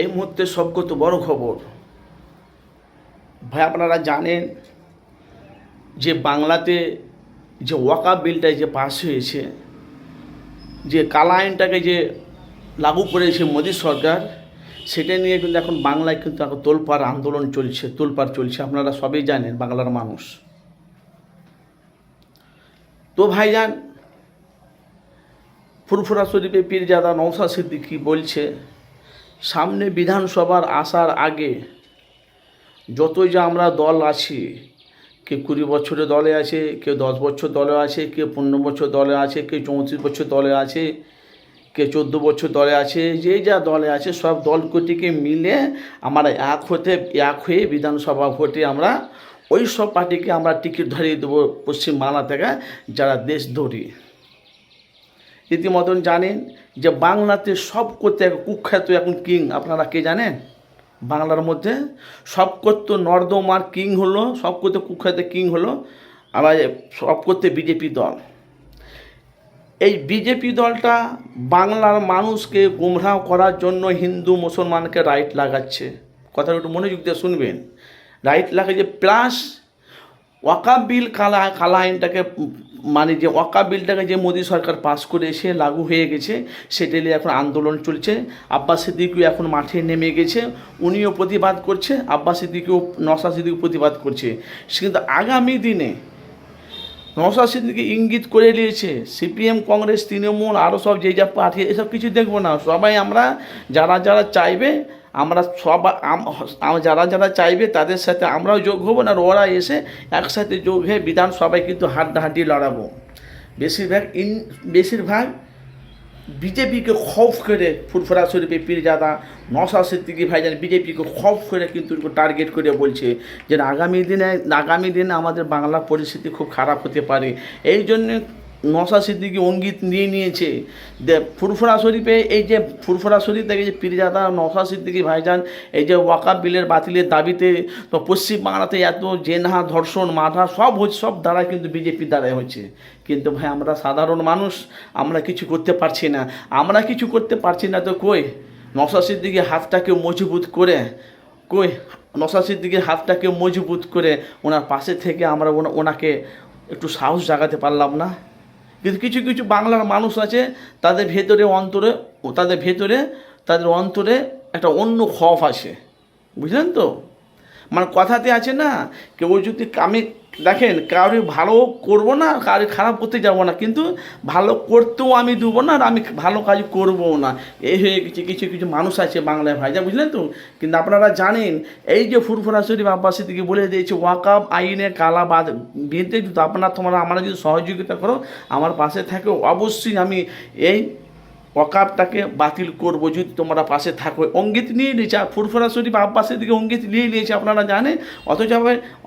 এই মুহূর্তে সবকত বড় খবর। ভাই, আপনারা জানেন যে বাংলাতে যে ওয়াকা বিলটা যে পাস হয়েছে, যে কালা আইনটাকে যে লাগু করেছে মোদী সরকার, সেটা নিয়ে কিন্তু এখন বাংলায় কিন্তু এখন তোলপাড় আন্দোলন চলছে, তোলপাড় চলছে। আপনারা সবই জানেন বাংলার মানুষ। তো ভাইজান, ফুরফুরা শরীফে পীরজাদা নৌসা সিদ্দিকি বলছে সামনে বিধানসভার আসার আগে যতই যে আমরা দল আছি কেউ কুড়ি বছরের দলে আছে কেউ দশ বছর দলে আছে কেউ পনেরো বছর দলে আছে কেউ চৌত্রিশ বছর দলে আছে কেউ চোদ্দ বছর দলে আছে, যে যা দলে আছে, সব দলকটিকে মিলে আমরা এক হতে, এক হয়ে বিধানসভা ভোটে আমরা ওই সব পার্টিকে আমরা টিকিট ধরিয়ে দেবো পশ্চিমবাংলা থেকে, যারা দেশ ধরি। রীতিমতন জানেন যে বাংলাতে সব করতে কুখ্যাত এখন কিং। আপনারা কে জানেন? বাংলার মধ্যে সব করতে নর্দমার কিং হলো, সব করতে কুখ্যাত কিং হলো, আবার সব করতে বিজেপি দল। এই বিজেপি দলটা বাংলার মানুষকে গুমরাহ করার জন্য হিন্দু মুসলমানকে রাইট লাগাচ্ছে। কথাটা একটু মনোযোগ দিয়ে শুনবেন। রাইট লাগাচ্ছে প্লাস ওয়াকা বিল কালা কালা আইনটাকে মানে যে ওয়াকা বিলটাকে যে মোদী সরকার পাস করেছে লাগু হয়ে গেছে, সেটা নিয়ে এখন আন্দোলন চলছে। আব্বাস সিদ্দিকিও এখন মাঠে নেমে গেছে। উনিও প্রতিবাদ করছে, আব্বাস সিদ্দিকিও নসা সিদ্দিকিও প্রতিবাদ করছে। কিন্তু আগামী দিনে নওশাদ সিদ্দিকি ইঙ্গিত করে নিয়েছে সিপিএম, কংগ্রেস, তৃণমূল আরও সব যে যা পার্টি, এসব কিছু দেখব না। সবাই আমরা, যারা যারা চাইবে আমরা সব যারা যারা চাইবে তাদের সাথে আমরাও যোগ হব না ওরা এসে একসাথে যোগ হয়ে বিধানসভায় কিন্তু হাড্ডাহাড্ডি লড়াবো। বেশিরভাগ ইন বেশিরভাগ বিজেপিকে খফ করে ফুরফুরা শরীফে পীরজাদা নশা সিদ্দিকি ভাইজান বিজেপিকে খফ করে কিন্তু টার্গেট করে বলছে যে আগামী দিনে আগামী দিনে আমাদের বাংলা পরিস্থিতি খুব খারাপ হতে পারে। এই জন্যে নশা সিদ্দিকি অঙ্গিত নিয়ে নিয়েছে। ফুরফুরা শরীফে এই যে ফুরফুরা শরীফ থেকে যে পীরজাদা নশা সিদ্দিকি ভাইজান, এই যে ওয়াকা বিলের বাতিলের দাবিতে তো পশ্চিমবাংলাতে এত জেনহা, ধর্ষণ মাথা সব হচ্ছে, সব দ্বারা কিন্তু বিজেপির দ্বারাই হচ্ছে। কিন্তু ভাই, আমরা সাধারণ মানুষ, আমরা কিছু করতে পারছি না। আমরা কিছু করতে পারছি না তো কই? নশা সিদ্দিকির হাতটাকে মজবুত করে, কই? নশা সিদ্দিকির হাতটাকে মজবুত করে ওনার পাশে থেকে আমরা ওনাকে একটু সাহস জাগাতে পারলাম না? কিন্তু কিছু কিছু বাংলার মানুষ আছে, তাদের ভেতরে অন্তরে ও তাদের ভেতরে, তাদের অন্তরে একটা অন্য খফ আছে বুঝলেন তো? মানে কথাতে আছে না, কেউ যদি আমি, দেখেন কারোর ভালো করব না কারোর খারাপ করতে যাব না, কিন্তু ভালো করতেও আমি দেবো না, আর আমি ভালো কাজ করবও না। এই হয়ে গেছে, কিছু কিছু মানুষ আছে বাংলায় ভাই যা বুঝলেন তো? কিন্তু আপনারা জানেন, এই যে ফুরফুরা শরীফ আব্বাসী দিকে বলে দিয়েছে, ওয়াকাব আইনে কালা বাদ বেঁধে যদি আপনারা তোমরা আমরা যদি সহযোগিতা করো, আমার পাশে থাকে। অবশ্যই আমি এই ওয়াকাবটাকে বাতিল করব যদি তোমরা পাশে থাকো। অঙ্গিত নিয়ে নিয়েছে, আর ফুরফুরা শরীফ আব্বাসের দিকে অঙ্গিত নিয়ে নিয়েছে, আপনারা জানেন? অথচ